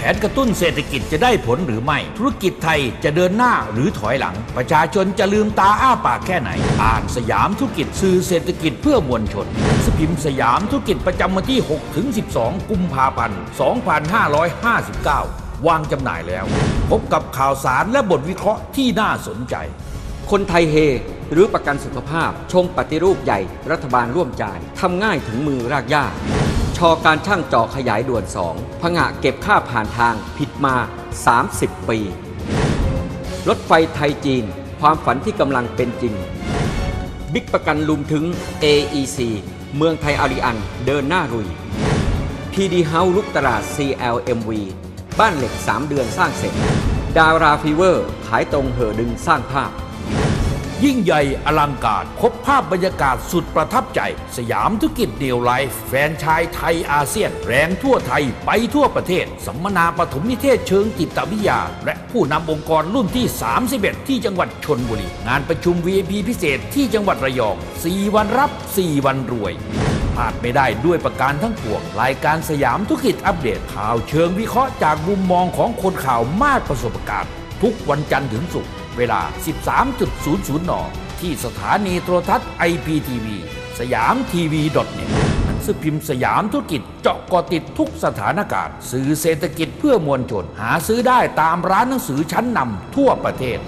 แผนกระตุ้นเศรษฐกิจจะได้ผลหรือไม่ ธุรกิจไทยจะเดินหน้าหรือถอยหลัง ประชาชนจะลืมตาอ้าปากแค่ไหน อ่านสยามธุรกิจสื่อเศรษฐกิจเพื่อมวลชนสพิมพ์สยามธุรกิจประจำวันที่ 6 ถึง 12 กุมภาพันธ์ 2559 วางจำหน่ายแล้ว พบกับข่าวสารและบทวิเคราะห์ที่น่าสนใจ คนไทยเฮหรือประกันสุขภาพชงปฏิรูปใหญ่รัฐบาลร่วมจ่ายทำง่ายถึงมือรากหญ้า ชอการช่างเจาะขยายด่วน 2 ผงะเก็บค่าผ่านทางผิดมา 30 ปี รถไฟไทยจีน ความฝันที่กำลังเป็นจริง บิ๊กประกันลุมถึง AEC เมืองไทยอาริอันเดินหน้ารุย PD House ลุกตลาด CLMV บ้านเหล็ก 3 เดือนสร้างเสร็จ ดาราฟีเวอร์ ขายตรงเหอดึงสร้างภาพ ยิ่งใหญ่อลังการพบภาพบรรยากาศสุดประทับใจ สยามธุรกิจเดียวไลฟ์แฟนชายไทยอาเซียน แรงทั่วไทยไปทั่วประเทศ สัมมนาปฐมนิเทศเชิงจิตวิทยา และผู้นำองค์กรรุ่นที่ 31 ที่จังหวัดชนบุรี งานประชุม VIP พิเศษที่จังหวัดระยอง 4 วันรับ 4 วันรวยพลาดไม่ได้ด้วยประการทั้งปวงรายการสยามธุรกิจอัปเดตข่าวเชิงวิเคราะห์จากมุมมองของคนข่าวมากประสบการณ์ ทุกวันจันทร์ถึงศุกร์เวลา 13.00 น ที่สถานีโทรทัศน์ IPTV สยามทีวี .net หนังสือพิมพ์สยามธุรกิจเจาะกอติดทุกสถานการณ์ สื่อเศรษฐกิจเพื่อมวลชน หาซื้อได้ตามร้านหนังสือชั้นนำทั่วประเทศ